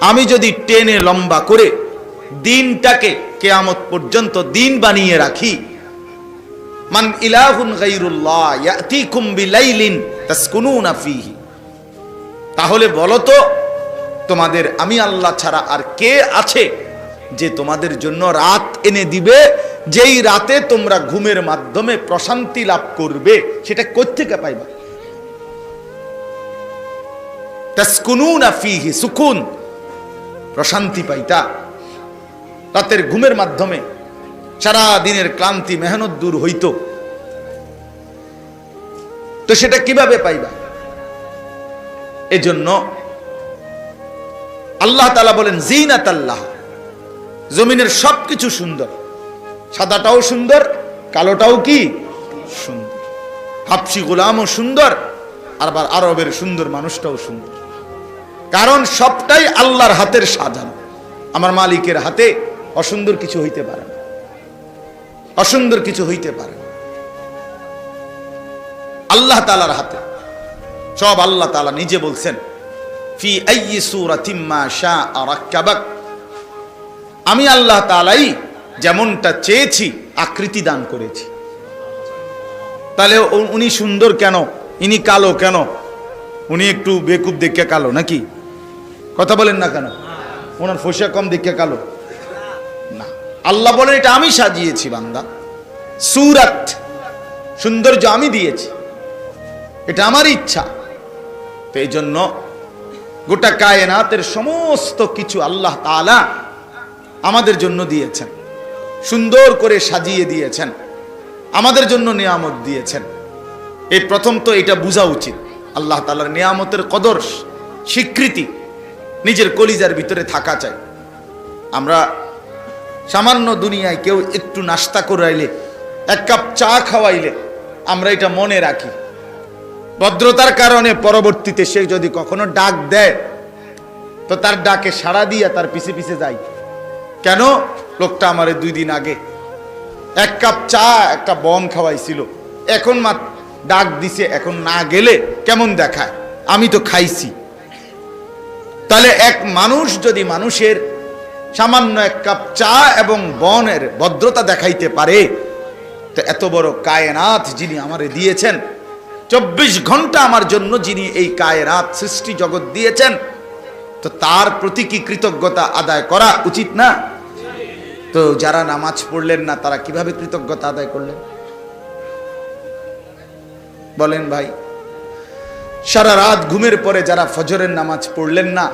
আমি যদি টেনে লম্বা করে দিনটাকে কেয়ামত পর্যন্ত দিন বানিয়ে রাখি, মান ইলাহুন তাহলে বলো তো, তোমাদের আমি আল্লাহ ছাড়া আর কে আছে যে তোমাদের জন্য রাত এনে দিবে, যেই রাতে তোমরা ঘুমের মাধ্যমে প্রশান্তি লাভ করবে, সেটা কোত্থেকে পাইবা? ফীহি, সুকুন। প্রশান্তি পাইতা। রাতের ঘুমের মাধ্যমে সারা দিনের ক্লান্তি, মেহনত দূর হইত। তো সেটা কীভাবে পাইবা? এজন্য আল্লাহ তালা বলেন জিনাত আল্লাহ জমিনের সবকিছু সুন্দর। সাদাটাও সুন্দর, কালোটাও কি? সুন্দর। হাফসি গোলামও সুন্দর, আবার আরবের সুন্দর মানুষটাও সুন্দর। কারণ সবটাই আল্লাহর হাতের সাজানো। আমার মালিকের হাতে অসুন্দর কিছু হইতে পারে না। অসুন্দর কিছু হইতে পারে। আল্লাহ তালার হাতে। সব আল্লাহ তালা নিজে বলছেন, ফি আমি আল্লাহ তালাই যেমনটা চেয়েছি, আকৃতি দান করেছি। তাহলে উনি সুন্দর কেন? ইনি কালো কেন? উনি একটু বেকুব দেখে কালো নাকি? কথা বলেন না কেন? ওনার ফসা কম দেখে কালো। না। আল্লাহ বলেন, এটা আমি সাজিয়েছি, বান্দা। সুরাত। সৌন্দর্য আমি দিয়েছি। এটা আমার ইচ্ছা। তো এই জন্য গোটা কায়নাতের সমস্ত কিছু আল্লাহ তাআলা আমাদের জন্য দিয়েছেন। সুন্দর করে সাজিয়ে দিয়েছেন। আমাদের জন্য নিয়ামত দিয়েছেন। এই প্রথম তো এটা বোঝা উচিত। আল্লাহ তালার নিয়ামতের কদর স্বীকৃতি। নিজের কলিজার ভিতরে থাকা চাই। আমরা সামান্য দুনিয়ায় কেউ একটু নাস্তা করাইলে, এক কাপ চা খাওয়াইলে আমরা এটা মনে রাখি। ভদ্রতার কারণে পরবর্তীতে সে যদি কখনো ডাক দেয়, তো তার ডাকে সাড়া দিয়ে তার পিছে পিছে যাই। কেন? লোকটা আমারে দুই দিন আগে এক কাপ চা, একটা বন খাওয়াইছিল। এখন মা ডাক দিছে, এখন না গেলে কেমন দেখায়? আমি তো খাইছি। তাহলে এক মানুষ যদি মানুষের সামান্য এক কাপ চা এবং বনের ভদ্রতা দেখাইতে পারে, তো এত বড় কায়নাথ যিনি আমারে দিয়েছেন, চব্বিশ ঘণ্টা আমার জন্য যিনি এই কায়নাথ সৃষ্টি জগৎ দিয়েছেন, তো তার প্রতি কি কৃতজ্ঞতা আদায় করা উচিত না? তো যারা নামাজ পড়লেন না, তারা কীভাবে কৃতজ্ঞতা আদায় করলেন? বলেন ভাই। সারা রাত ঘুমের পরে যারা ফজরের নামাজ পড়লেন না,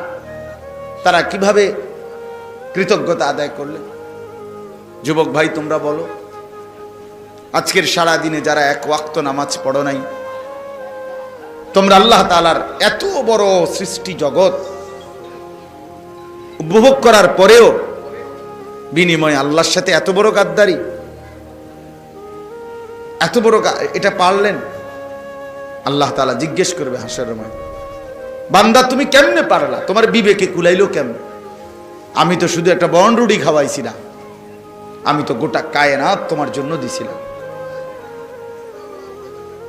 তারা কীভাবে কৃতজ্ঞতা আদায় করলেন? যুবক ভাই, তোমরা বলো, আজকের সারা দিনে যারা এক ওয়াক্ত নামাজ পড়ো নাই, তোমরা আল্লাহ তালার এত বড় সৃষ্টি জগৎ উপভোগ করার পরেও বিনিময়ে আল্লাহর সাথে এত বড় গাদ্দারি? এত বড় এটা পারলেন? আল্লাহ তালা জিজ্ঞেস করবে হাসের ময় বান্দা তুমি কেমনে পারলা? তোমার বিবেকে কুলাইলো কেমনে? আমি তো শুধু একটা বনরুডি খাওয়াইছিলাম। আমি তো গোটা কায়নাত তোমার জন্য দিছিলাম।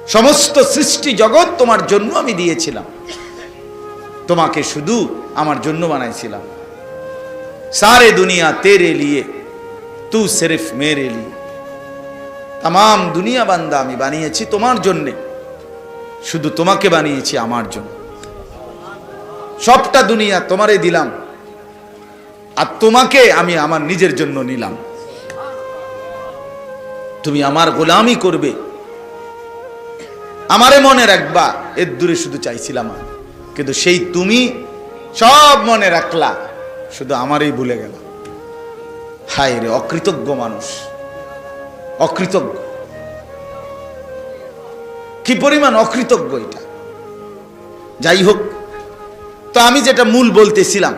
সমস্ত সৃষ্টি জগৎ তোমার জন্য আমি দিয়েছিলাম। তোমাকে শুধু আমার জন্য বানাইছিলাম। সারে দুনিয়া তেরে লিয়ে, তু সির্ফ মেরে লিয়ে। তাম দুনিয়া বান্দা আমি বানিয়েছি তোমার জন্যে। শুধু তোমাকে বানিয়েছি আমার জন্য। সবটা দুনিয়া তোমারে দিলাম। আর তোমাকে আমি আমার নিজের জন্য নিলাম। তুমি আমার গোলামি করবে। আমারে মনে রাখবা, এর দূরে শুধু চাইছিলাম। কিন্তু সেই তুমি সব মনে রাখলা, শুধু আমারই ভুলে গেল। হায় রে, অকৃতজ্ঞ মানুষ। অকৃতজ্ঞ। কি পরিমাণ অকৃতজ্ঞ এটা? যাই হোক, তো আমি যেটা মূল বলতেছিলাম,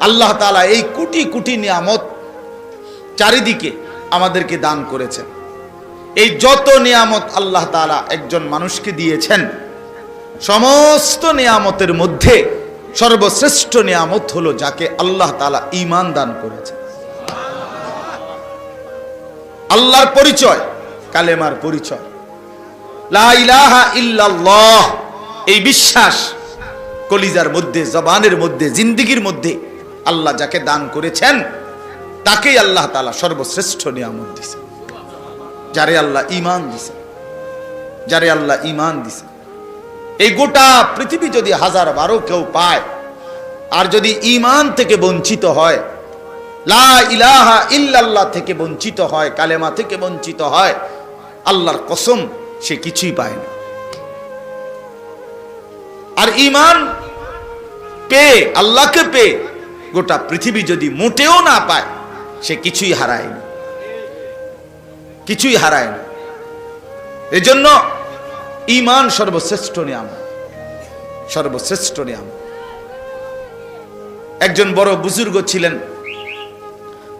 আল্লাহ তাআলা এই কোটি কোটি নিয়ামত চারিদিকে আমাদেরকে দান করেছেন। এই যত নিয়ামত আল্লাহ তালা একজন মানুষকে দিয়েছেন, সমস্ত নিয়ামতের মধ্যে সর্বশ্রেষ্ঠ নিয়ামত হলো যাকে আল্লাহ তাআলা ইমান দান করেছেন। আল্লাহর পরিচয়, কালেমার পরিচয়। এই বিশ্বাস কলিজার মধ্যে, জবানের মধ্যে, জিন্দিগির মধ্যে আল্লাহ যাকে দান করেছেন, তাকেই আল্লাহ তালা সর্বশ্রেষ্ঠ নিয়ামত দিছে। যারে আল্লাহ ইমান দিছে, যারে আল্লাহ ইমান দিছে। এই গোটা পৃথিবী যদি হাজার বারো কেউ পায়, আর যদি ইমান থেকে বঞ্চিত হয়, লা ইলাহা ইল্লাল্লাহ থেকে বঞ্চিত হয়, কালেমা থেকে বঞ্চিত হয়, আল্লাহর কসম সে কিছুই পায় না। আর ইমান পেয়ে আল্লাহকে পেয়ে গোটা পৃথিবী যদি মোটেও না পায়, সে কিছুই হারায়নি কিছুই হারায় না। এজন্য ইমান সর্বশ্রেষ্ঠ নিয়াম সর্বশ্রেষ্ঠ নিয়াম একজন বড় বুজুর্গ ছিলেন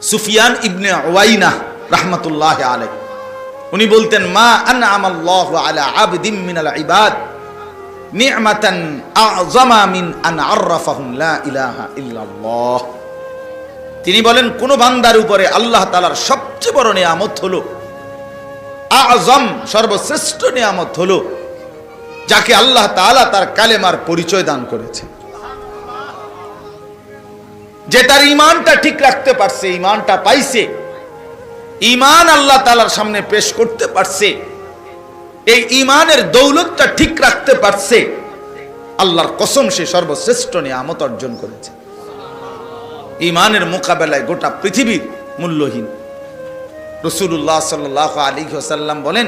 সুফিয়ান ইবনে ওয়াইনা রাহমাতুল্লাহ আলাই উনি বলতেন, মা আনআম আল্লাহু আলা আবদিন মিনাল ইবাদ। নি'মাতান আযমা মিন আন লা ইলাহা ইল্লাল্লাহ। তিনি বলেন, কোন বান্দার উপরে আল্লাহ তাআলার সবচেয়ে বড় নিয়ামত হলো আযম সর্বশ্রেষ্ঠ নিয়ামত হলো, যাকে আল্লাহ তাআলা তার কালেমার পরিচয় দান করেছে। যে তার ইমানটা ঠিক রাখতে পারছে ইমানটা পাইছে ইমান আল্লাহ তালার সামনে পেশ করতে পারছে। এই ইমানের দৌলতটা ঠিক রাখতে পারছে। আল্লাহর কসম সে সর্বশ্রেষ্ঠ নিয়ামত অর্জন করেছে। ইমানের মোকাবেলায় গোটা পৃথিবীর মূল্যহীন। রসুল্লাহ সাল্লাহ আলী সাল্লাম বলেন,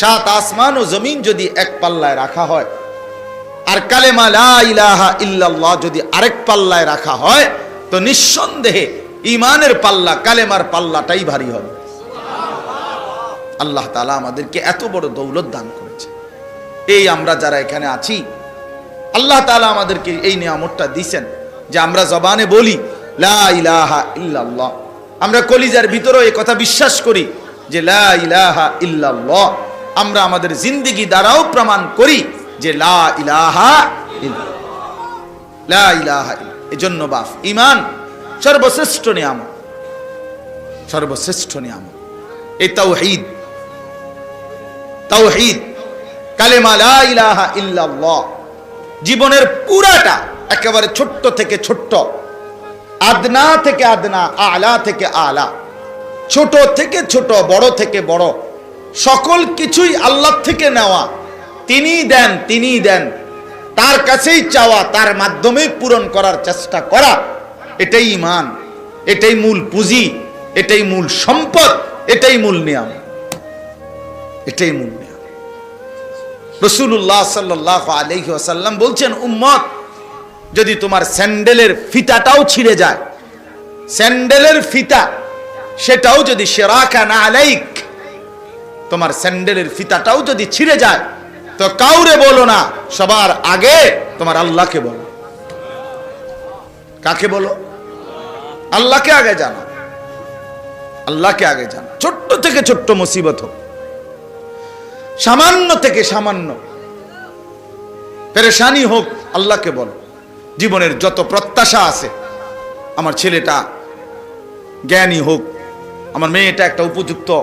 সাত আসমান ও জমিন যদি এক পাল্লায় রাখা হয়, আর কালেমা ইলাহা ইল্লাল্লাহ যদি আরেক পাল্লায় রাখা হয়, তো নিঃসন্দেহে ইমানের পাল্লা, কালেমার পাল্লাটাই ভারী হবে। আল্লাহ তালা আমাদেরকে এত বড় দৌলত দান করেছে। এই আমরা যারা এখানে আছি, আল্লাহ তালা আমাদেরকে এই নিয়ামতটা দিছেন যে আমরা জবানে বলি ইল্লাল্লাহ। আমরা কলিজার ভিতরেও এই কথা বিশ্বাস করি যে লা ইলাহা ইল্লাল্লাহ। আমরা আমাদের জিন্দিগি দ্বারাও প্রমাণ করি যে লা ইলাহা ইল্লাল্লাহ। লা ইলাহা এজন্য বাফ ইমান সর্বশ্রেষ্ঠ নিয়ামত সর্বশ্রেষ্ঠ নিয়ামত। এই তাওহীদ তাওহীদ, কালেমা লা ইলাহা ইল্লাল্লাহ, জীবনের পুরাটা একেবারে ছোট্ট থেকে ছোট্ট, আদনা থেকে আদনা, আলা থেকে আলা, ছোট থেকে ছোট, বড় থেকে বড়, সকল কিছুই আল্লাহ থেকে নেওয়া তিনি দেন তিনি দেন, তার কাছেই চাওয়া, তার মাধ্যমেই পূরণ করার চেষ্টা করা এটাই ইমান এটাই মূল পুঁজি, এটাই মূল সম্পদ, এটাই মূল নিয়ম। এটাই মূল নিয়ম। রসুল্লাহ সাল্লাহ আলহি আসাল্লাম বলছেন, উম্মত, যদি তোমার স্যান্ডেলের ফিতাটাও ছিঁড়ে যায়, স্যান্ডেলের ফিতা, সেটাও যদি সেরাকা না আলাইক, তোমার স্যান্ডেলের ফিতাটাও যদি ছিঁড়ে যায়, তো কাউরে বলো না, সবার আগে তোমার আল্লাহকে বলো। কাকে বলো? আল্লাহকে আগে জানো। আল্লাহকে আগে জানো। ছোট্ট থেকে ছোট্ট মুসিবত হোক। সামান্য থেকে সামান্য। পেরেশানি হোক, আল্লাহকে বলো। জীবনের যত প্রত্যাশা আছে, আমার ছেলেটা জ্ঞানী হোক, আমার মেয়েটা একটা উপযুক্ত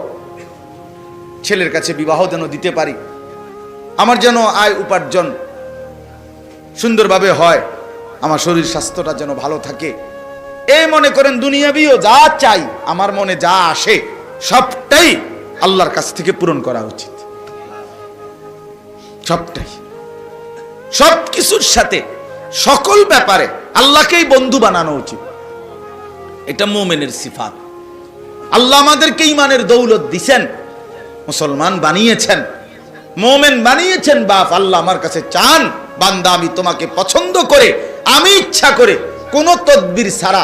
ছেলের কাছে বিবাহ যেন দিতে পারি, আমার যেন আয় উপার্জন সুন্দরভাবে হয়, আমার শরীর স্বাস্থ্যটা যেন ভালো থাকে এই মনে করেন দুনিয়াবিও যা চাই, আমার মনে যা আসে, সবটাই আল্লাহর কাছ থেকে পূরণ করা উচিত। সবটাই। সব কিছুর সাথে সকল ব্যাপারে আল্লাহকেই বন্ধু বানানো উচিত। এটা মোমেনের সিফাত। আল্লাহ আমাদেরকে ইমানের দৌলত দিছেন, মুসলমান বানিয়েছেন, মোমেন বানিয়েছেন, বাপ আল্লাহ আমার কাছে চান, বান্দা আমি তোমাকে পছন্দ করে, আমি ইচ্ছা করে কোন তদবির ছাড়া,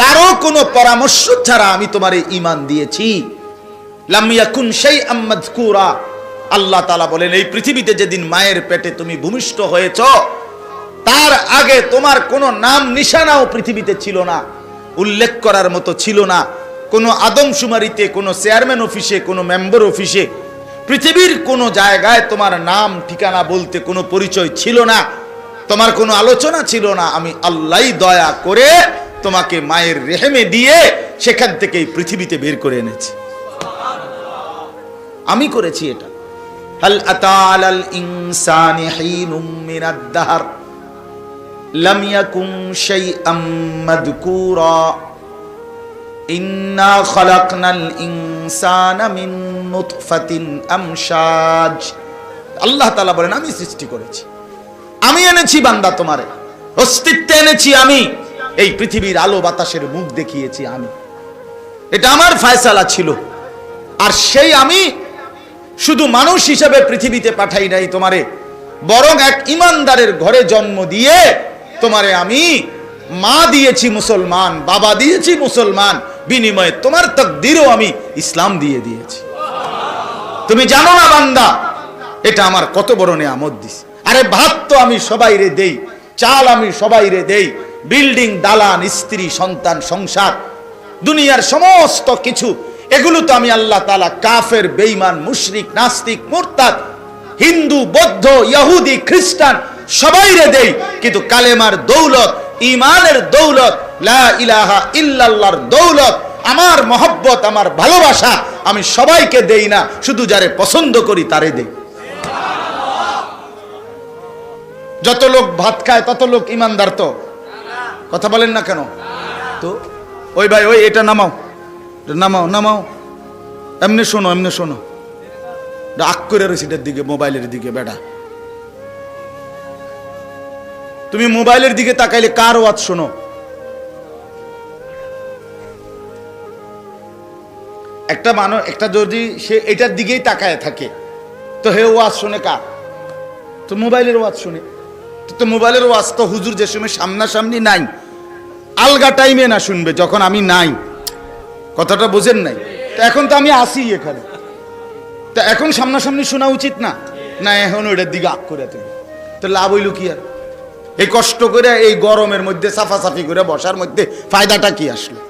কারও কোনো পরামর্শ ছাড়া আমি তোমার ইমান দিয়েছি। আম্মাদকুরা আল্লাহ তালা বলেন, এই পৃথিবীতে যেদিন মায়ের পেটে তুমি ভূমিষ্ঠ হয়েছ, তার আগে তোমার কোনো নাম নিশানাও পৃথিবীতে ছিল না, উল্লেখ করার মতো ছিল না। কোনো আদমশুমারিতে, কোনো চেয়ারম্যান অফিসে, কোনো মেম্বার অফিসে, পৃথিবীর কোনো জায়গায় তোমার নাম, ঠিকানা বলতে কোনো পরিচয় ছিল না। তোমার কোনো আলোচনা ছিল না, আমি আল্লাহ দয়া করে তোমাকে মায়ের রেহেমে দিয়ে সেখান থেকে পৃথিবীতে বের করে এনেছি। আমি করেছি এটা। হাল আতালাল ইনসানি হিনুম মিনাদ দাহর, লাম ইয়াকুম শাইআম মাদকুরা ইন্না খালাকনাল ইনসানা মিন নুতফাতিন আমশাজ। আল্লাহ তাআলা বলেন, আমি সৃষ্টি করেছি। আমি এনেছি বান্দা তোমারে। অস্তিত্বে এনেছি আমি। এই পৃথিবীর আলো বাতাসের মুখ দেখিয়েছি আমি। এটা আমার ফায়সালা ছিল। আর সেই আমি শুধু মানুষ হিসেবে পৃথিবীতে পাঠাই নাই তোমারে। বরং এক ইমানদারের ঘরে জন্ম দিয়ে তোমারে আমি মা দিয়েছি মুসলমান, বাবা দিয়েছি মুসলমান। বিনিময়ে তোমার তকদিরও আমি ইসলাম দিয়ে দিয়েছি। তুমি জানো না বান্দা, এটা আমার কত বড় নেয়ামত দিস আরে ভাত তো আমি সবাই রে দেই, চাল আমি সবাই রে দেই, বিল্ডিং, দালান, স্ত্রী, সন্তান, সংসার, দুনিয়ার সমস্ত কিছু, এগুলো তো আমি আল্লাহ তালা কাফের বেইমান মুশরিক, নাস্তিক, মোরতাদ, হিন্দু, বৌদ্ধ, ইহুদি, খ্রিস্টান সবাই রে দেই, কিন্তু কালেমার দৌলত ইমানের দৌলত, লা ইলাহা ইল্লাল্লাহর দৌলত, আমার মহব্বত, আমার ভালোবাসা আমি সবাইকে দেই না, শুধু যারে পছন্দ করি তারে দেই। যত লোক ভাত খায়, তত লোক ইমানদার তো। কথা বলেন না কেন? তো, ওই ভাই, ওই, এটা নামাও। নামাও নামাও। এমনি শোনো এমনি শোনো। আক করে রয়েছে এটার দিকে, মোবাইলের দিকে, বেটা। তুমি মোবাইলের দিকে তাকাইলে কার ওয়াজ শোনো? একটা মানুষ, একটা যদি সে এটার দিকেই তাকায় থাকে, তো হে ওয়াজ শুনে কার? তো মোবাইলের ওয়াজ শুনে। তো মোবাইলের ওয়াজ তো হুজুর যে সময় সামনাসামনি নাই, আলগা টাইমে না শুনবে, যখন আমি নাই। কথাটা বোঝেন নাই? তো এখন তো আমি আসি এখানে। তা এখন সামনাসামনি শোনা উচিত না? না, এখন ওইটার দিকে আগ করে তুমি তো লাভ হইল কি আর? এই কষ্ট করে, এই গরমের মধ্যে সাফাসাফি করে বসার মধ্যে ফায়দাটা কি আসলো?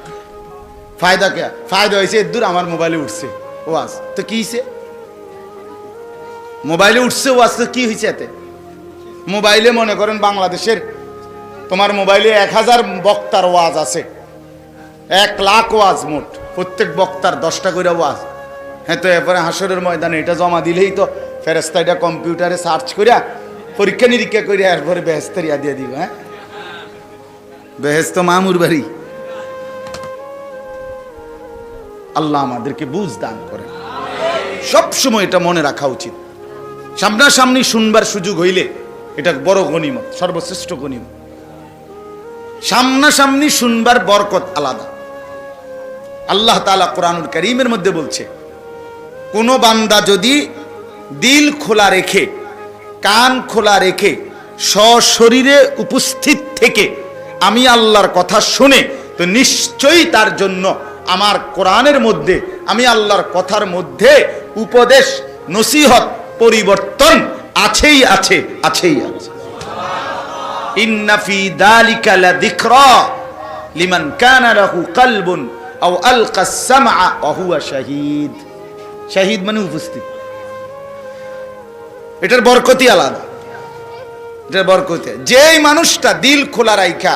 ফায়দা কে? ফায়দা হয়েছে দূর আমার মোবাইলে উঠছে ওয়াজ। তো কি মোবাইলে উঠছে ওয়াজ, তো কি হয়েছে এতে? মোবাইলে মনে করেন বাংলাদেশের, তোমার মোবাইলে এক হাজার বক্তার ওয়াজ আছে। এক লাখ ওয়াজ মোট, প্রত্যেক বক্তার দশটা করে ওয়াজ। হ্যাঁ তো এরপরে হাসরের ময়দানে এটা জমা দিলেই তো ফেরেস্তা এটা কম্পিউটারে সার্চ করিয়া পরীক্ষা নিরীক্ষা করিয়া এরপরে বেহেস্তের ইয়া দিয়ে দিব হ্যাঁ? বেহেস্ত মামুর বাড়ি। আল্লাহ আমাদেরকে বুঝ দান করে সবসময় এটা মনে রাখা উচিত। সামনাসামনি শুনবার সুযোগ হইলে এটা বড় গণিমত, সর্বশ্রেষ্ঠ গণিমত। সামনাসামনি শুনবার বরকত আলাদা। আল্লাহ তালা কোরআনুল করিমের মধ্যে বলছে, কোন বান্দা যদি দিল খোলা রেখে, কান খোলা রেখে সশরীরে উপস্থিত থেকে আমি আল্লাহর কথা শুনে, তো নিশ্চয়ই তার জন্য আমার কোরআনের মধ্যে, আমি আল্লাহর কথার মধ্যে উপদেশ, নসিহত, পরিবর্তন আছেই আছে আছেই আছে। ফি দালিকা লিমান কানা মানে উপস্থিত। এটার আলাদা। এটার বরকতি যেই মানুষটা দিল খোলা রাইখা,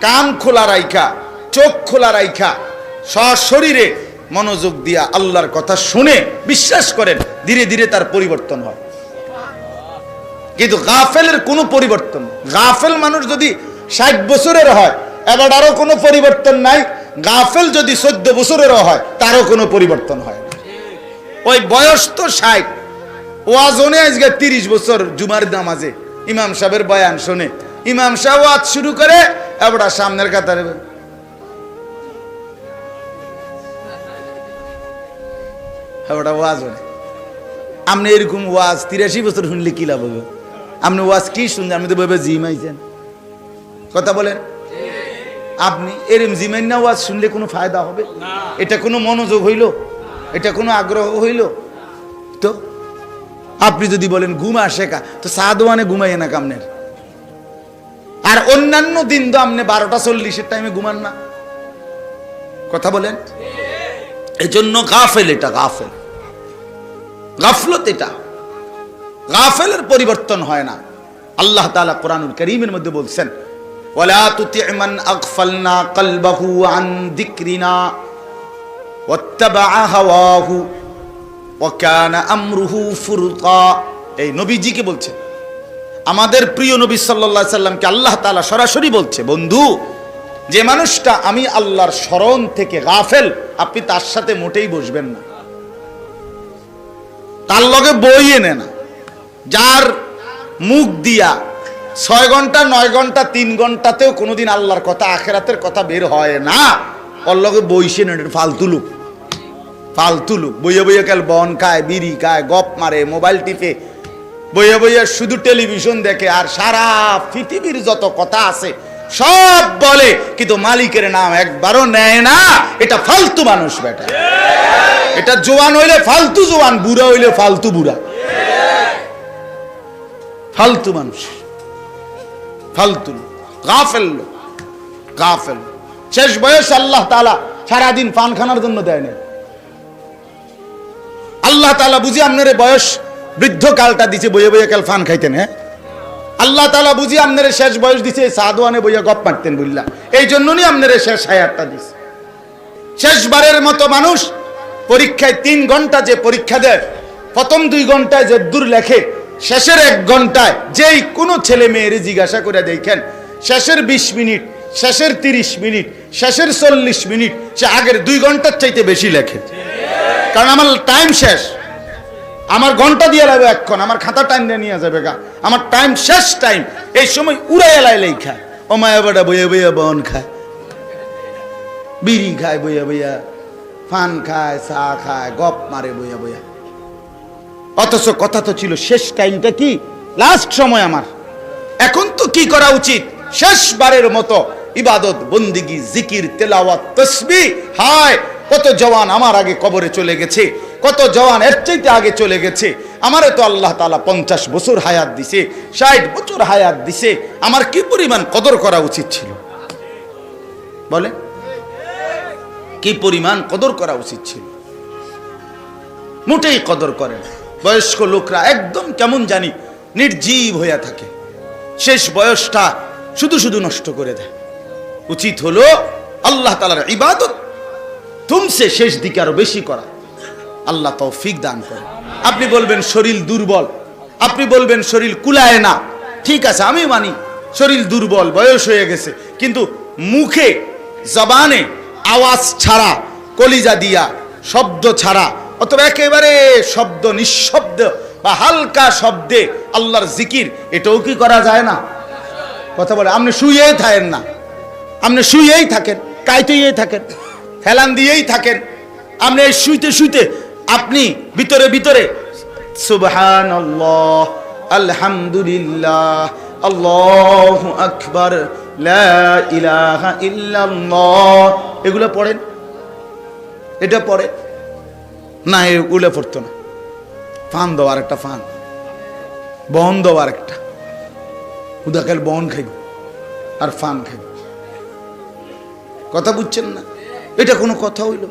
কান খোলা রাইখা, চোখ খোলা রাইখা, সশরীরে মনোযোগ দিয়া আল্লাহর কথা শুনে, বিশ্বাস করেন, ধীরে ধীরে তার পরিবর্তন হয়। কিন্তু গাফেলের কোনো পরিবর্তন গাফেল মানুষ যদি ষাট বছরের হয়, এবার আরও কোনো পরিবর্তন নাই। গাফেল যদি চোদ্দ বছরেরও হয়, তারও কোনো পরিবর্তন হয় ওই বয়স তো ষাট। ওয়াজনে আজকে তিরিশ বছর জুমার নামাজে। ইমাম সাহেবের বয়ান শোনে। ইমাম সাহেব ওয়াজ শুরু করে, এবার সামনের কাতারে ওয়াজ আপনি এরকম ওয়াজ তিরাশি বছর শুনলে কি লাভ হবে? আপনি ওয়াজ কি শুনছেন? আপনি তো ভাবে জিমাইছেন কথা বলেন। আপনি এরম জিমাইন না ওয়াজ শুনলে কোনো ফায়দা হবে? এটা কোনো মনোযোগ হইল? এটা কোনো আগ্রহ হইল? তো আপনি যদি বলেন ঘুম কা তো সাদওয়ানে ঘুমাইয়ে না কামনের? আর অন্যান্য দিন তো আপনি বারোটা চল্লিশের টাইমে ঘুমান না। কথা বলেন। এজন্য গাফেল এটা গাফেল। গাফলত এটা। গাফেলের পরিবর্তন হয় না। আল্লাহ তালা কোরআনুল করিমের মধ্যে বলছেন, ওয়ালা আন যিকরিনা ওয়াত্তাবা'a হাওয়াহু ওয়াকানা আমরুহু ফুরুতা এই নবীজিকে বলছে, আমাদের প্রিয় নবী সাল্লাল্লাহু সাল্লামকে আল্লাহ তাআলা সরাসরি বলছে, বন্ধু, যে মানুষটা আমি আল্লাহর স্মরণ থেকে গাফেল, আপনি তার সাথে মোটেই বসবেন না। তার লগে বই এনে না। যার মুখ দিয়া ছয় ঘণ্টা, নয় ঘণ্টা, তিন ঘন্টাতেও কোনোদিন আল্লাহর কথা, আখেরাতের কথা বের হয় না। লগে বইসে না এটা ফালতু লোক। ফালতু লোক। বইয়ে বইয়ে কাল বন খায়, বিড়ি খায়, গপ মারে, মোবাইল টিপে। বইয়ে বইয়ে শুধু টেলিভিশন দেখে আর সারা পৃথিবীর যত কথা আছে সব বলে, কিন্তু মালিকের নাম একবারও নেয় না। এটা ফালতু মানুষ বেটা। এটা জোয়ান হইলে ফালতু জোয়ান, বুড়া হইলে ফালতু বুড়া। ফালতু মানুষ। ফালতু গাফেল লোক, গাফেল শেষ বয়স আল্লাহ তালা সারাদিন পান খানার জন্য দেয় না আল্লাহ তালা বুঝি আপনার বয়স বৃদ্ধ কালটা দিছে বইয়ে বইয়ে কাল ফান খাইতেন হ্যাঁ? আল্লাহ তালা বুঝি আপনার শেষ বয়স দিছে সাদওয়ানে বইয়া গপ মারতেন বুঝলা এই জন্য নি আপনার শেষ হায়াতটা দিছে। শেষবারের মতো মানুষ পরীক্ষায় তিন ঘণ্টা যে পরীক্ষা দেয় প্রথম দুই ঘন্টায় যে দূর লেখে শেষের এক ঘন্টায় যেই কোনো ছেলে মেয়েরে জিজ্ঞাসা করে দেখেন, শেষের বিশ মিনিট, শেষের তিরিশ মিনিট, শেষের চল্লিশ মিনিট, সে আগের দুই ঘণ্টার চাইতে বেশি লেখে। কারণ আমার টাইম শেষ। আমার ঘণ্টা দিয়ে লাগবে এক্ষণ, আমার খাতা টাইম দিয়ে নিয়ে যাবে গা। আমার টাইম শেষ টাইম। এই সময় উড়ে এলাই লেখা ও মায়া বেটা বইয়া বইয়া বন খায়। বিড়ি খায় বইয়া বইয়া, ফান খায়, চা খায়, গপ মারে বইয়া বইয়া। অথচ কথা তো ছিল শেষ টাইমটা কি? লাস্ট সময় আমার। এখন তো কি করা উচিত? শেষবারের মতো ইবাদত, বন্দিগি, জিকির, তেলাওয়াত তসবি হায়, কত জওয়ান আমার আগে কবরে চলে গেছে। কত জওয়ান এর চাইতে আগে চলে গেছে। আমারে তো আল্লাহ তালা পঞ্চাশ বছর হায়াত দিছে, ষাট বছর হায়াত দিছে। আমার কি পরিমাণ কদর করা উচিত ছিল? বলে? কি পরিমাণ কদর করা উচিত ছিল? মোটেই কদর করে না। বয়স্ক লোকরা একদম কেমন জানি নির্জীব হইয়া থাকে। শেষ বয়সটা শুধু শুধু নষ্ট করে দেয়। উচিত হলো আল্লাহ তালার ইবাদত তুমসে শেষ দিকে আরও বেশি করা। আল্লাহ তৌফিক দান করে আপনি বলবেন শরীর দুর্বল, আপনি বলবেন শরীর কুলায় না। ঠিক আছে, আমি মানি শরীর দুর্বল, বয়স হয়ে গেছে। কিন্তু মুখে, জবানে আওয়াজ ছাড়া, কলিজা দিয়া, শব্দ ছাড়া অথবা একেবারে শব্দ নিঃশব্দ বা হালকা শব্দে আল্লাহর জিকির, এটাও কি করা যায় না? কথা বলে, আপনি শুয়েই থাকেন না। আপনি শুয়েই থাকেন কাইতেই থাকেন হেলান দিয়েই থাকেন। আপনি শুইতে শুইতে আপনি ভিতরে ভিতরে সুবহান আলহামদুলিল্লাহ, আল্লাহ আকবার ইলাহা ইল্লাল্লাহ। এগুলো পড়েন? এটা পড়ে না, এ উলে পড়তো না। ফান দেওয়ার একটা ফান। বন দেওয়ার একটা উদাকাল বহন খাইব আর ফান খাইব। কথা বুঝছেন না? এটা কোনো কথা হইল।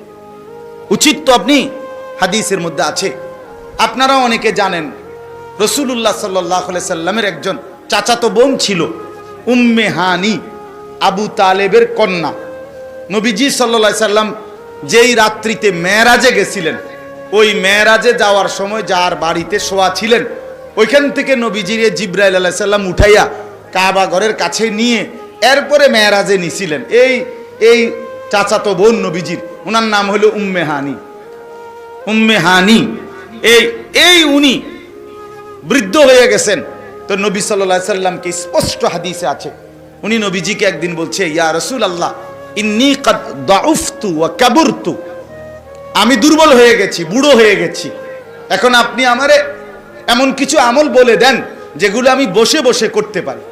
উচিত তো আপনি হাদিসের মধ্যে আছে। আপনারা অনেকে জানেন রসুল্লাহ সাল্লাহ সাল্লামের একজন চাচাতো বোন ছিল, উম্মে হানি, আবু তালেবের কন্যা। নবীজি সাল্লা সাল্লাম যেই রাত্রিতে মেয়েরাজে গেছিলেন ওই মেয়েরাজে যাওয়ার সময় যার বাড়িতে শোয়া ছিলেন, ওইখান থেকে নবীজিরে জিব্রাইল আলাহ সাল্লাম উঠাইয়া কাবা ঘরের কাছে নিয়ে এরপরে মেয়েরাজে নিছিলেন। এই এই চাচাতো বোন নবীজির ওনার নাম হলো উম্মে হানি। উম্মে হানি, এই এই উনি বৃদ্ধ হয়ে গেছেন। তো নবী সাল্লাহ সাল্লামকে স্পষ্ট হাদিসে আছে। উনি নবীজিকে একদিন বলছে, ইয়া রসুল আল্লাহ ইন্নি কাদ দাউফতু ওয়া কাবুরতু। আমি দুর্বল হয়ে গেছি, বুড়ো হয়ে গেছি। এখন আপনি আমারে এমন কিছু আমল বলে দেন যেগুলো আমি বসে বসে করতে পারি।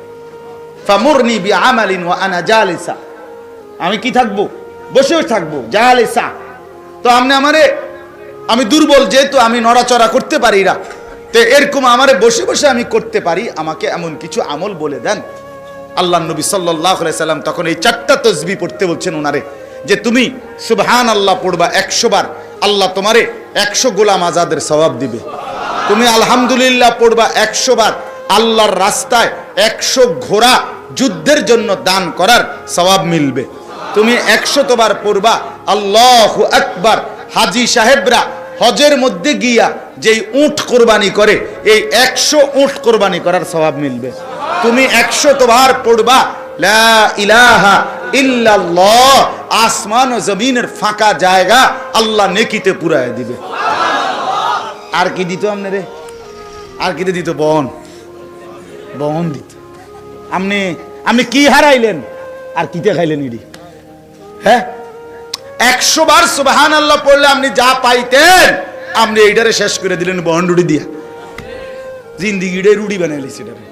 ফামুরনি বি আমালিন ওয়া আনা জালিসা। আমি কি থাকব? বসে থাকব, জালিসা। তো আপনি আমারে, আমি দুর্বল যেহেতু আমি নড়াচড়া করতে পারি না, তো এরকম আমারে বসে বসে আমি করতে পারি, আমাকে এমন কিছু আমল বলে দেন। আল্লাহ নবী সাল্লাহ সাল্লাম তখন এই চারটা তসবি পড়তে বলছেন ওনারে। যে তুমি সুবহান আল্লাহ পড়বা একশো বার, আল্লাহ তোমারে একশো গোলাম আজাদের সবাব দিবে। তুমি আলহামদুলিল্লাহ পড়বা একশো বার, আল্লাহর রাস্তায় একশো ঘোড়া যুদ্ধের জন্য দান করার সবাব মিলবে। তুমি একশো একশতবার পড়বা আল্লাহ আকবার, হাজি সাহেবরা হজের মধ্যে গিয়া যেই উট কোরবানি করে, এই একশো উট কোরবানি করার স্বভাব মিলবে। তুমি একশো তোবার পড়বা লা ইলাহা আসমান ও জমিনের ফাঁকা জায়গা আল্লাহ নেকিতে পুরায় দিবে। আর কি দিত আপনি রে আর কি দিত বন বন দিত। আপনি আপনি কি হারাইলেন? আর কিতে খাইলেন ইডি হ্যাঁ? একশো বার সুবাহান আল্লাহ পড়লে আপনি যা পাইতেন আপনি এইটারে শেষ করে দিলেন বন্ডুড়ি দিয়া। জিন্দিগিডে রুডি বানাইলি সেটারে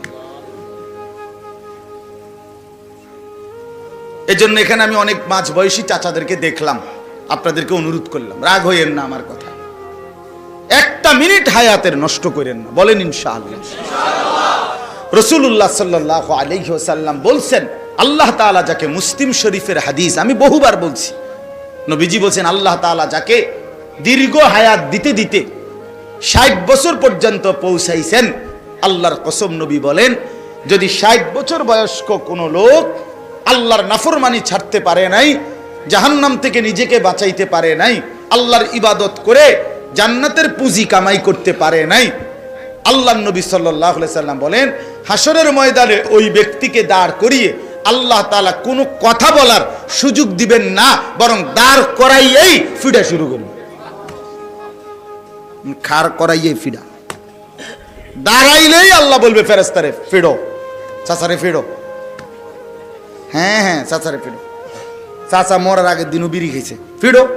এজন্য এখানে আমি অনেক মাঝ বয়সী চাচাদেরকে দেখলাম। আপনাদেরকে অনুরোধ করলাম। রাগ হইয়েন না আমার কথা। একটা মিনিট হায়াতের নষ্ট করেন না। বলেন ইনশাআল্লাহ। রসুল্লাহ সাল্লাহ আলহ্লাম বলছেন, আল্লাহ তাআলা যাকে মুসলিম শরীফের হাদিস, আমি বহুবার বলছি। নবীজি বলছেন, আল্লাহ তাআলা যাকে দীর্ঘ হায়াত দিতে দিতে ষাট বছর পর্যন্ত পৌঁছাইছেন, আল্লাহর কসম নবী বলেন, যদি ষাট বছর বয়স্ক কোনো লোক আল্লাহর নাফরমানি ছাড়তে পারে নাই, জাহান্নাম থেকে নিজেকে বাঁচাইতে পারে নাই, আল্লাহর ইবাদত করে জান্নাতের পুঁজি কামাই করতে পারে নাই। আল্লাহ নবী সাল্লাম বলেন হাসরের ময়দানে ওই ব্যক্তিকে দাঁড় করিয়ে আল্লাহ তালা কোনো কথা বলার সুযোগ দিবেন না, বরং দাঁড় করাইয়েই ফিডা শুরু করবে খার করাইয়েই ফিডা। দাঁড়াইলেই আল্লাহ বলবে ফেরেস্তারে ফিডো চাচারে ফিডো হ্যাঁ হ্যাঁ চাচারে ফিডো চাচা মরার আগের দিনও বিড়ি খেয়েছে ফিডো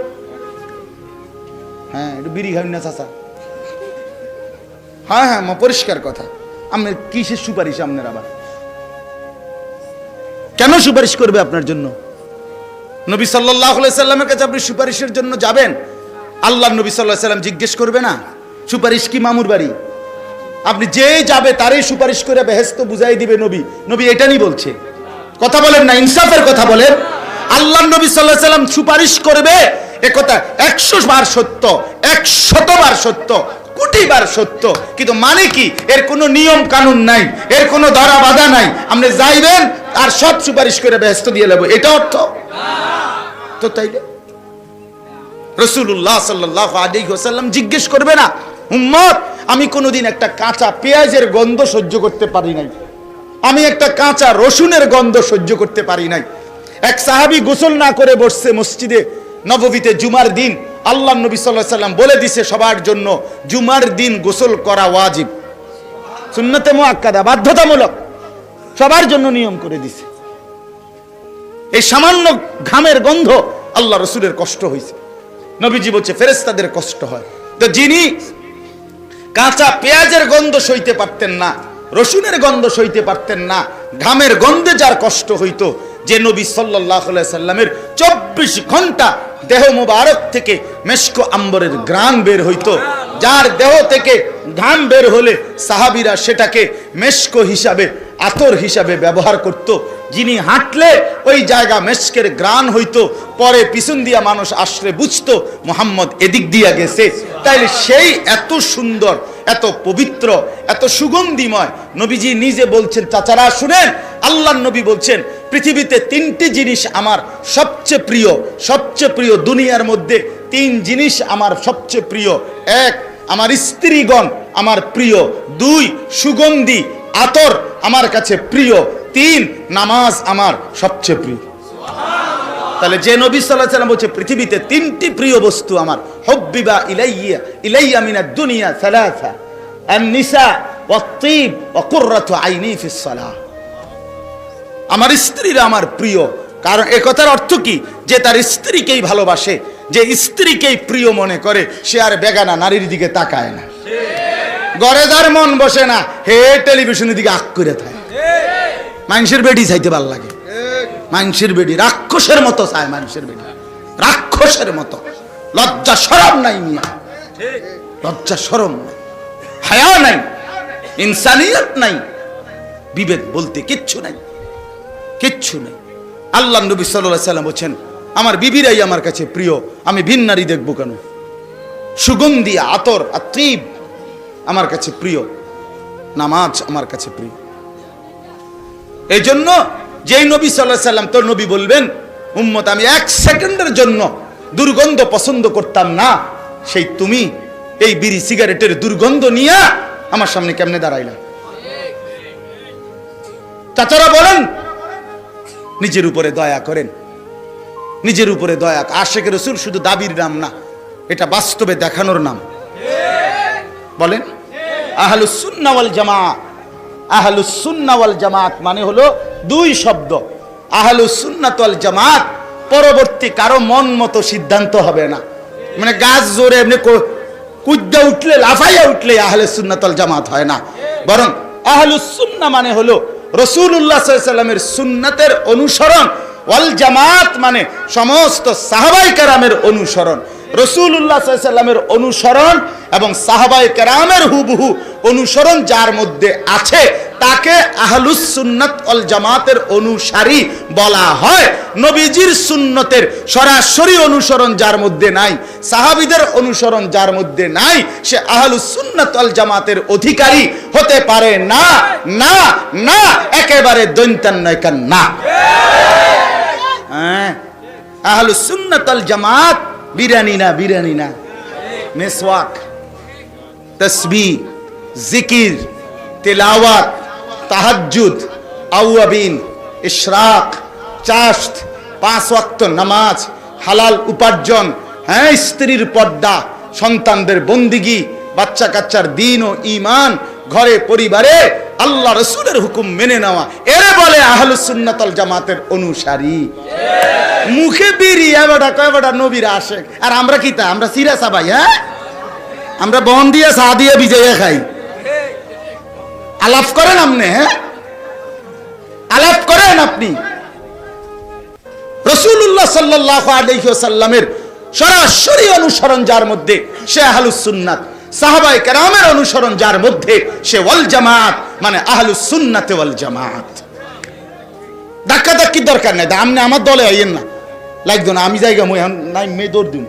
হ্যাঁ একটু বিড়ি খাবি না চাচা। হ্যাঁ হ্যাঁ মা, পরিষ্কার কথা। আপনার কিসের সুপারিশ আপনার আবার? কেন সুপারিশ করবে আপনার জন্য? নবী সাল্লাহ সাল্লামের কাছে আপনি সুপারিশের জন্য যাবেন? আল্লাহ নবী সাল্লাহ সাল্লাম জিজ্ঞেস করবে না? সুপারিশ কি মামুর বাড়ি? আপনি যে যাবে তারই সুপারিশ করে বেহেস্ত বুঝাই দিবে নবী। নবী এটা নিয়ে বলছে। কথা বলেন না, ইনসাফের কথা বলেন। আল্লাহ নবী সাল্লাহ সাল্লাম সুপারিশ করবে একথা একশো বার সত্য, একশত বার সত্য, কোটি বার সত্য। কিন্তু মানে কি? এর কোনো নিয়ম কানুন নাই, এর কোনো ধরা বাধা নাই। আপনি যাইবেন, আর সব সুপারিশ করে ব্যস্ত দিয়ে নেব এটা অর্থ? তো তাইলে? রসুল্লাহ সাল্লাহ আলী হোসাল্লাম জিজ্ঞেস করবে না, উম্মত, আমি কোনোদিন একটা কাঁচা পেঁয়াজের গন্ধ সহ্য করতে পারি নাই। আমি একটা কাঁচা রসুনের গন্ধ সহ্য করতে পারি নাই। এক সাহাবি গোসল না করে বসছে মসজিদে, নববীতে জুমার দিন আল্লাহ নবী সাল্লাহ সাল্লাম বলে দিছে সবার জন্য, জুমার দিন গোসল করা ওয়াজিব। সুন্নতে মোয়াক্কাদা বাধ্যতামূলক, সবার জন্য নিয়ম করে দিছে। এই সামান্য ঘামের গন্ধ আল্লাহ রসুলের কষ্ট হয়েছে নবীজি বলছে ফেরেস্তাদের কষ্ট হয়। তো যিনি কাঁচা পেঁয়াজের গন্ধ সইতে পারতেন না রসুনের গন্ধ সইতে পারতেন না। ঘামের গন্ধে যার কষ্ট হইতো, যে নবী সাল্লাহ সাল্লামের চব্বিশ ঘণ্টা দেহ মুবারক থেকে মেশকো আম্বরের গ্রাম বের হইতো, যার দেহ থেকে ঘাম বের হলে সাহাবিরা সেটাকে মেশকো হিসাবে, আতর হিসাবে ব্যবহার করত। যিনি হাঁটলে ওই জায়গা মেশকের গ্রান হইতো, পরে পিছন দিয়া মানুষ আসলে বুঝতো, মোহাম্মদ এদিক দিয়া গেছে। তাইলে সেই এত সুন্দর, এত পবিত্র, এত সুগন্ধিময় নবীজি নিজে বলছেন, চাচারা, শুনেন আল্লাহ নবী বলছেন, পৃথিবীতে তিনটি জিনিস আমার সবচেয়ে প্রিয় সবচেয়ে প্রিয় দুনিয়ার মধ্যে তিন জিনিস আমার সবচেয়ে প্রিয়। এক, আমার স্ত্রীগণ আমার প্রিয়। দুই, সুগন্ধি। আতর আমার কাছে প্রিয়। তিন, নামাজ আমার সবচেয়ে প্রিয়। তাহলে যে নবী সাল্লাহ সাল্লাম বলছে, পৃথিবীতে তিনটি প্রিয় বস্তু আমার। হব্বিবা ইলাইয়া ইলাইয়া মিনা দুনিয়া সালাসা। আর নিসা অতীব অকুর্রত আইনি ফিসালাহ আমার স্ত্রীরা আমার প্রিয়। কারণ একথার অর্থ কি? যে তার স্ত্রীকেই ভালোবাসে, যে স্ত্রীকেই প্রিয় মনে করে, সে আর বেগানা নারীর দিকে তাকায় না। গড়ে যার মন বসে না, হে টেলিভিশনের দিকে আক করে থাকে। মানুষের বেডি চাইতে ভালো লাগে। মানুষের বেডি রাক্ষসের মতো চায় মানুষের বেডি রাক্ষসের মতো। লজ্জা সরম নাই মিয়া। লজ্জা সরম নাই। হায়া নাই। ইনসানিয়ত নাই। বিবেক বলতে কিচ্ছু নাই। কিচ্ছু নাই। আল্লাহ নবী সাল্লাহ সাল্লাম বলছেন, আমার বিবিরাই আমার কাছে প্রিয়। আমি ভিন নারী দেখব কেন? সুগন্ধি আতর আত্রিব আমার কাছে প্রিয়। নামাজ আমার কাছে প্রিয়। এই জন্য যেই নবী সাল্লাহ সাল্লাম, তোর নবী বলবেন, উম্মত, আমি এক সেকেন্ডের জন্য দুর্গন্ধ পছন্দ করতাম না। সেই তুমি এই বিড়ি সিগারেটের দুর্গন্ধ নিয়ে আমার সামনে কেমনে দাঁড়াইলা? চাচারা বলেন, নিজের উপরে দয়া করেন। নিজের উপরে দয়া আশেখ রসুল শুধু দাবির নাম না, এটা বাস্তবে দেখানোর নাম। বলেন আহলুসুন্নাওয়াল জামা আহলুসুন্নাওয়াল জামাত মানে হলো দুই শব্দ। আহলুসুন্নাতওয়াল জামাত পরবর্তী কারও মন মতো সিদ্ধান্ত হবে না। মানে গাছ জোরে এমনি কুদ্দা উঠলে, লাফাইয়া উঠলে আহলে সুন্নাতল জামাত হয় না। বরং আহলুসুন্না মানে হলো রসুল্লাহ সাল্লামের সুন্নাতের অনুসরণ। ওয়াল জামাত মানে সমস্ত সাহাবাই কেরামের অনুসরণ। রসুল্লাহ সাল্লামের অনুসরণ এবং সাহাবাই কেরামের হুবহু অনুসরণ যার মধ্যে আছে, তাকে আহলুস সুন্নাত অল জামাতের অনুসারী বলা হয়। নবীজির সুন্নতের সরাসরি অনুসরণ যার মধ্যে নাই, সাহাবিদের অনুসরণ যার মধ্যে নাই, সে আহলুস সুন্নাত অল জামাতের অধিকারী হতে পারে না না না, একেবারে দৈন্তান্নয়কার না। হ্যাঁ আহলুস জামাত বিরানি না বিরিয়ানি না মেসওয়াক তসবি জিকির তেলাওয়াত তাহাজ্জুদ আউয়াবিন ইশরাক চাষ্ট পাঁচ ওয়াক্ত নামাজ, হালাল উপার্জন হ্যাঁ স্ত্রীর পর্দা, সন্তানদের বন্দিগি বাচ্চা কাচ্চার দিন ও ইমান ঘরে, পরিবারে আল্লাহ রসুলের হুকুম মেনে নেওয়া। এরে বলে আহলুস সুন্নাতল জামাতের অনুসারী। মুখে বিড়ি, এবারটা কয়বারটা নবীরা আসে আর আমরা কি তা আমরা সিরা সাবাই হ্যাঁ? আমরা বন দিয়ে চা দিয়ে ভিজাইয়া খাই। আলাপ করেন আপনি হ্যাঁ? আলাপ করেন আপনি। রসুল্লাহ সাল্লাহ আলহিসাল্লামের সরাসরি অনুসরণ যার মধ্যে সে আহলুস সুন্নাত। সাহাবাই কেরামের অনুসরণ যার মধ্যে সে ওয়াল জামাত মানে আহলুস সুন্নাতে ওয়াল জামাত। ধাক্কা ধাক্কির দরকার নাই। আপনি আমার দলে আইয়েন না। লাগতো না আমি জায়গা মই নাই মেয়ে দৌড় দিন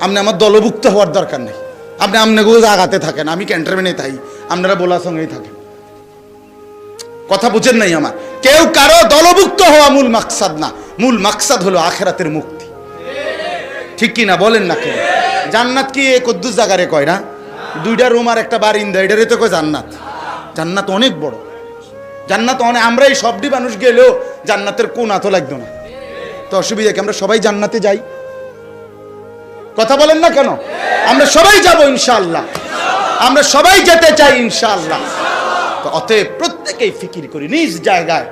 আপনি আমার দলভুক্ত হওয়ার দরকার নেই। আপনি আপনাকে আগাতে থাকেন, আমি ক্যান্টারমেনে থাকি, আপনারা বলার সঙ্গেই থাকেন। কথা বুঝেন নাই আমার? কেউ কারও দলভুক্ত হওয়া মূল মাকসাদ না। মূল মাকসাদ হলো আখেরাতের মুক্তি। ঠিক কি না বলেন না কেউ? জান্নাত কি এ কদ্দুস জাগারে কয় না? দুইটা রুম আর একটা বারিন্দা এটারে তো জান্নাত? জান্নাত অনেক বড়। জান্নাত অনেক আমরা এই সবটি মানুষ গেলেও জান্নাতের কোন আতো লাগতো না। তো অসুবিধা কি, আমরা সবাই জান্নাতে যাই? কথা বলেন না কেন? আমরা সবাই যাব ইনশাল্লাহ আমরা সবাই যেতে চাই ইনশাল্লাহ তো অতএব প্রত্যেকেই ফিকির করি, নিজ জায়গায়।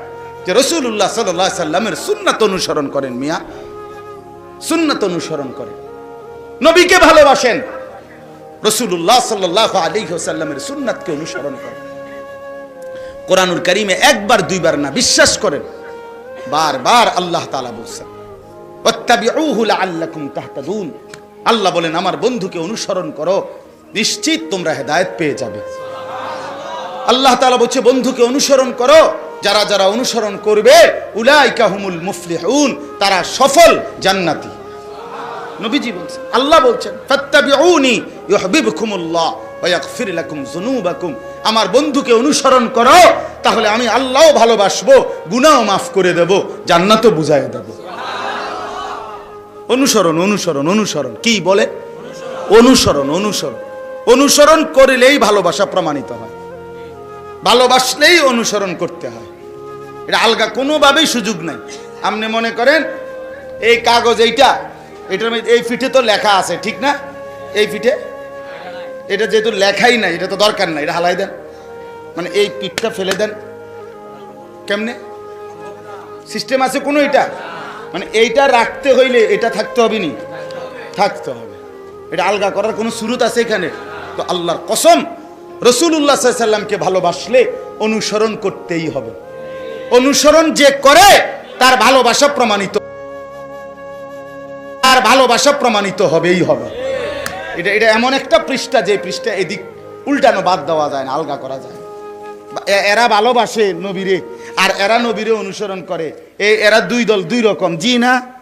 যে রসুল্লাহ সাল্লাহ সাল্লামের সুন্নাত অনুসরণ করেন মিয়া। সুন্নাত অনুসরণ করেন। নবীকে ভালোবাসেন। রসুল্লাহ সাল্লাহ আলী সাল্লামের সুন্নাতকে অনুসরণ করেন। কোরআনুল করিমে একবার, দুইবার না, বিশ্বাস করেন। বারবার আল্লাহ তালা বলছেন আল্লাহ বলেন, আমার বন্ধুকে অনুসরণ করো, নিশ্চিত তোমরা হেদায়েত পেয়ে যাবে। আল্লাহ তাআলা বলছে, বন্ধুকে অনুসরণ করো, যারা যারা অনুসরণ করবে, উলাইকা হুমুল মুফলিহুন, তারা সফল জান্নাতি। নবীজি বলছেন, আল্লাহ বলছেন, ফাত্তাবিউনি ইউহিব্বুকুমুল্লাহ ওয়া ইয়াগফির লাকুম যুনুবাকুম। আমার বন্ধুকে অনুসরণ করো, তাহলে আমি আল্লাহও ভালোবাসবো গুনাহও মাফ করে দেব, জান্নাতও বুঝাই দেব। অনুসরণ অনুসরণ অনুসরণ, কি বলে? অনুসরণ অনুসরণ। অনুসরণ করলেই ভালোবাসা প্রমাণিত হয়। ভালোবাসলেই অনুসরণ করতে হয়। এটা আলগা কোনোভাবেই সুযোগ নাই। আপনি মনে করেন, এই কাগজ এইটা এটার এই ফিটে তো লেখা আছে, ঠিক না? এই ফিটে? এটা যেহেতু লেখাই নাই, এটা তো দরকার নাই, এটা হালাই দেন। মানে এই পিঠটা ফেলে দেন। কেমনে? সিস্টেম আছে কোনো এটা? মানে এইটা রাখতে হইলে এটা থাকতে হবে নি? থাকতে হবে। এটা আলগা করার কোনো সুরত আছে এখানে? তো আল্লাহর কসম রসুল্লাহ সাল্লামকে ভালোবাসলে অনুসরণ করতেই হবে। অনুসরণ যে করে, তার ভালোবাসা প্রমাণিত ভালোবাসা প্রমাণিত হবেই হবে। এটা এটা এমন একটা পৃষ্ঠা, যে পৃষ্ঠা এদিক উল্টানো বাদ দেওয়া যায় না, আলগা করা যায়। এরা ভালোবাসে নবীরে, আর এরা নবীরে অনুসরণ করে। এ, এরা দুই দল, দুই রকম। জি না?